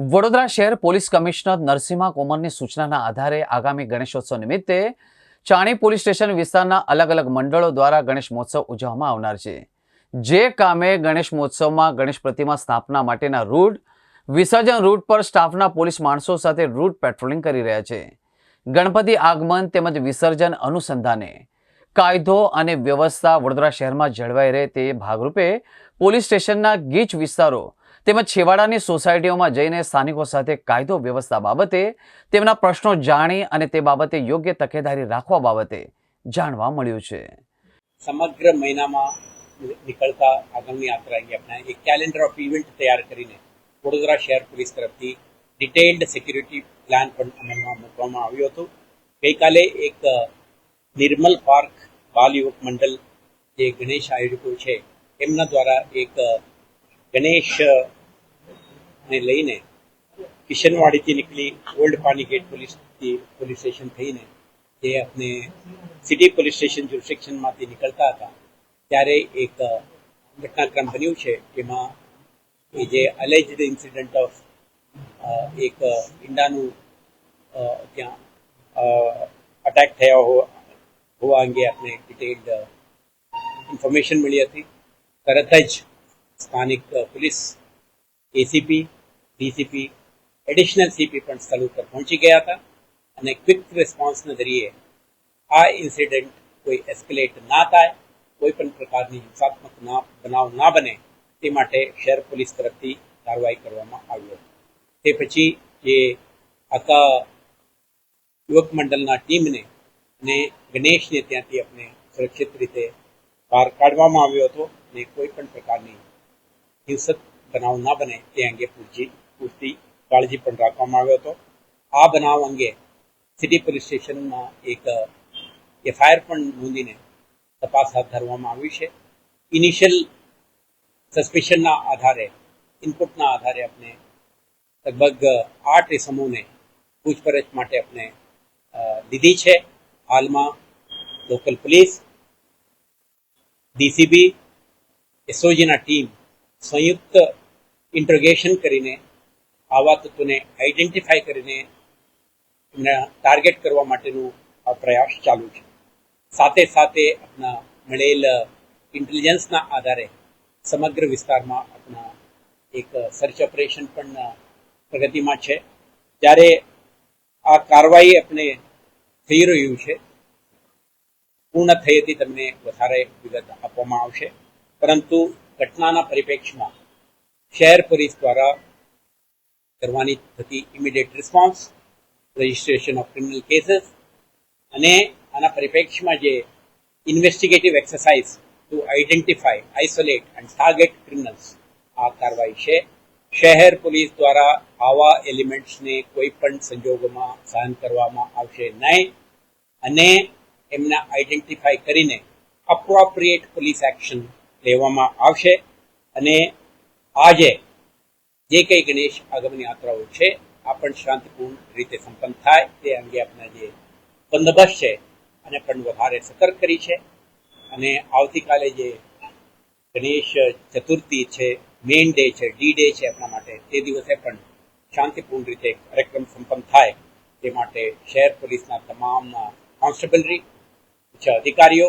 વડોદરા શહેર police commissioner Narasimha કોમરની સૂચનાના આધારે આગામી ગણેશોત્સવ નિમિત્તે ચાણી પોલીસ સ્ટેશન વિસ્તારના અલગ અલગ મંડળો દ્વારા ગણેશ મહોત્સવ ઉજવવામાં આવનાર છે. જે કામે ગણેશ મહોત્સવમાં ગણેશ પ્રતિમા સ્થાપના માટેના રૂટ, વિસર્જન રૂટ પર સ્ટાફના પોલીસ માણસો સાથે રૂટ પેટ્રોલિંગ કરી રહ્યા છે. ગણપતિ આગમન તેમજ વિસર્જન અનુસંધાને કાયદો અને વ્યવસ્થા વડોદરા શહેરમાં જળવાઈ રહે તે ભાગરૂપે પોલીસ સ્ટેશનના ગીચ વિસ્તારો તેમજ છેવાડાની સોસાયટીઓમાં જઈને સ્થાનિકો સાથે કાયદો વ્યવસ્થા બાબતે, તેમના પ્રશ્નો જાણી અને તે બાબતે યોગ્ય તકેદારી રાખવા બાબતે જાણવા મળ્યું છે. સમગ્ર મહિનામાં નીકળતા આગળની યાત્રા આપણે એક કેલેન્ડર ઓફ ઇવેન્ટ તૈયાર કરીને વડોદરા શહેર પોલીસ તરફથી ડિટેલ્ડ સિક્યુરિટી પ્લાન પણ અમલમાં મૂકવામાં આવ્યું હતું. ગઈકાલે એક નિર્મલ પાર્ક બાલ યુવક મંડળ જે ગણેશ આયોજકો છે, એમના દ્વારા એક ગણેશ ને લઈને કિશનવાડીથી નીકળી ઓલ્ડ પાનીગેટ પોલીસથી પોલીસ સ્ટેશન થઈને જે આપણે સિટી પોલીસ સ્ટેશન જ્યુરિસ્ડિક્શનમાંથી નીકળતા હતા, ત્યારે એક ઘટનાક્રમ બન્યું છે જેમાં એ જે અલેજ ઇન્સિડન્ટ ઓફ એક ઈંડાનું ત્યાં અટેક થયા હોવા અંગે આપણે ડિટેલ્ડ ઇન્ફોર્મેશન મળી હતી. તરત જ સ્થાનિક police ACP DCP additional CP પણ સ્થળ ઉપર પહોંચી ગયા હતા અને ક્વિક રિસ્પોન્સના જરીએ આ ઇન્સિડન્ટ કોઈ એસ્કેલેટ ના થાય, કોઈ પણ પ્રકારની હિંસાત્મક ના, બનાવ ના બને તે માટે શહેર પોલીસ તરફથી કાર્યવાહી કરવામાં આવી હતી. તે પછી જે આખા યુવક મંડળના ટીમને અને ગણેશને ત્યાંથી આપણે સુરક્ષિત રીતે બહાર કાઢવામાં આવ્યો હતો અને કોઈ પણ પ્રકારની હિંસક બનાવ ના બને તે અંગે પૂરતી પૂરતી કાળજી પણ રાખવામાં આવ્યો હતો. આ બનાવ અંગે સિટી પોલીસ સ્ટેશનમાં એક એફઆઈઆર પણ નોંધીને તપાસ હાથ ધરવામાં આવી છે. ઇનિશિયલ સસ્પેશનના આધારે ઇનપુટના આધારે આપણે લગભગ આઠ સમૂહને પૂછપરછ માટે આપણે લીધી છે. હાલમાં લોકલ પોલીસ ડીસીબી એસઓજીના ટીમ સંયુક્ત ઇન્ટ્રોગેશન કરીને આવા તત્વોને આઈડેન્ટિફાઈ કરીને એમને ટાર્ગેટ કરવા માટેનું આ પ્રયાસ ચાલુ છે. સાથે સાથે આપણા મળેલ ઇન્ટેલિજન્સના આધારે સમગ્ર વિસ્તારમાં આપણા એક સર્ચ ઓપરેશન પણ પ્રગતિમાં છે. જ્યારે આ કાર્યવાહી આપણે થઈ રહ્યું છે, પૂર્ણ થઈ હતી તમને વધારે વિગત આપવામાં આવશે. પરંતુ ઘટનાના પરિપ્રેક્ષમાં શહેર પોલીસ દ્વારા કરવાની થતી immediate response registration of criminal cases અને આના પરિપ્રેક્ષ્યમાં જે investigative exercise to identify isolate and target criminals આ કાર્યવાહી છે. શહેર પોલીસ દ્વારા આવા એલિમેન્ટ્સને કોઈ પણ સંજોગોમાં સહન કરવામાં આવશે નહીં અને એમને આઈડેન્ટિફાઈ કરીને અપ્રોપ્રિએટ પોલીસ એક્શન લેવામાં આવશે અને આજે જે કંઈ ગણેશ આગમન યાત્રાઓ છે, આ પણ શાંતિપૂર્ણ રીતે સંપન્ન થાય, તે અંગે આપણા જે બંદોબસ્ત છે અને પણ વધારે સતર્ક કરી છે. અને આવતીકાલે જે ગણેશ ચતુર્થી છે, મેઇન ડે છે, ડી ડે છે આપણા માટે, તે દિવસે પણ શાંતિપૂર્ણ રીતે કાર્યક્રમ સંપન્ન થાય, તે માટે શહેર પોલીસના તમામ કોન્સ્ટેબલરી ઉચ્ચ અધિકારીઓ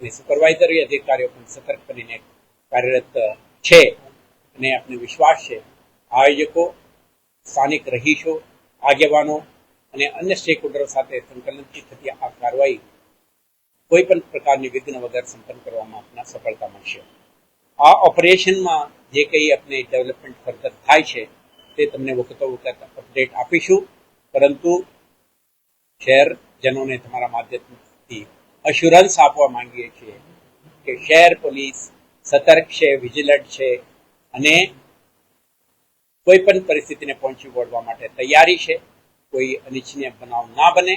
અને સુપરવાઇઝરી અધિકારીઓ પણ સતર્ક બનીને કાર્યરત છે. અને આપણે વિશ્વાસ છે આયોજકો સ્થાનિક રહીશો, આગેવાનો અને અન્ય સ્ટેક સાથે સંકલનથી થતી આ કાર્યવાહી કોઈ પણ પ્રકારની વિઘ્ન વગર સંપન્ન કરવામાં આપણા સફળતા મળશે. આ ઓપરેશનમાં જે કંઈ આપણે ડેવલપમેન્ટ ફર્ધર થાય છે, તે તમને વખતો વખત અપડેટ આપીશું. પરંતુ શહેરજનોને તમારા માધ્યમથી અશ્યોરન્સ આપવા માંગીએ છીએ કે શહેર પોલીસ સતર્ક છે વિજિલન્ટ છે અને કોઈ પણ પરિસ્થિતિને પહોંચી વળવા માટે તૈયારી છે, કોઈ અનિચ્છનીય બનાવ ના બને,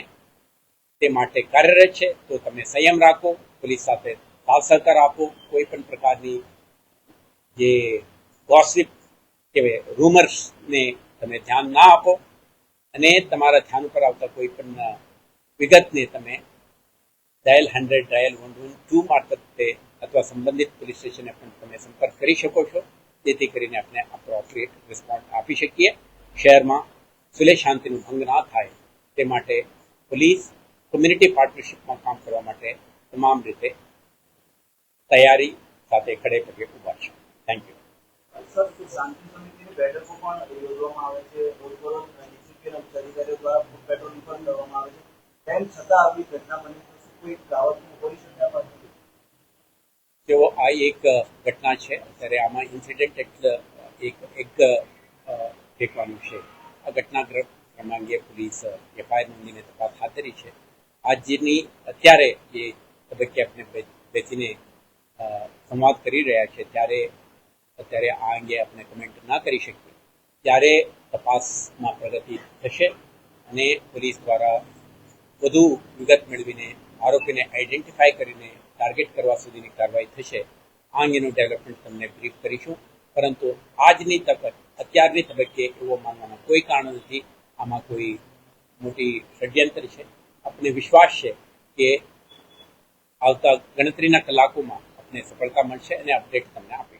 તે માટે કાર્યરત છે, તો તમે સંયમ રાખો, પોલીસ સાથે સાથ સહકાર આપો કોઈ પણ પ્રકારની જે ગોસિપ કે રૂમર્સને તમે ધ્યાન ના આપો, અને તમારા ધ્યાન ઉપર આવતા કોઈ પણ વિગતને તમે dial hundred dial one one two મારફતે અથવા સંબંધિત પોલીસ સ્ટેશને પણ તમે સંપર્ક કરી શકો છો. જેથી કરીને આપણે અપ્રોપ્રિએટ રિસ્પોન્સ આપી શકીએ. શહેરમાં સુલે શાંતિનું ભંગ ના થાય તે માટે પોલીસ કોમ્યુનિટી પાર્ટનરશિપમાં કામ કરવા માટે તમામ રીતે તૈયારી સાથે ખડે પગે ઊભા છે. થેન્ક યુ છતાં આવી ઘટના બની કોઈ રાવતનું હોય? તેઓ આ એક ઘટના છે. અત્યારે આમાં ઇન્સિડન્ટ એટલે એક એક દેખવાનું છે. આ ઘટના ક્રમાંકે પોલીસ એફઆઈઆર નોંધીને તપાસ હાથ ધરી છે. આજની અત્યારે જે તબક્કે આપણે બેસીને સંવાદ કરી રહ્યા છે, ત્યારે અત્યારે આ અંગે આપણે કમેન્ટ ના કરી શકીએ. ત્યારે તપાસમાં પ્રગતિ થશે અને પોલીસ દ્વારા વધુ વિગત મેળવીને આરોપીને આઈડેન્ટિફાય કરીને ટાર્ગેટ કરવા સુધીની કાર્યવાહી થશે. આ અંગેનું ડેવલપમેન્ટ તમને બ્રીફ કરીશું. પરંતુ આજની તક અત્યારની તબક્કે એવો માનવાનો કોઈ કારણ નથી. આમાં કોઈ મોટી ષડયંત્ર છે. આપણે વિશ્વાસ છે કે આવતા ગણતરીના કલાકોમાં આપણે સફળતા મળશે અને અપડેટ તમને આપીશું.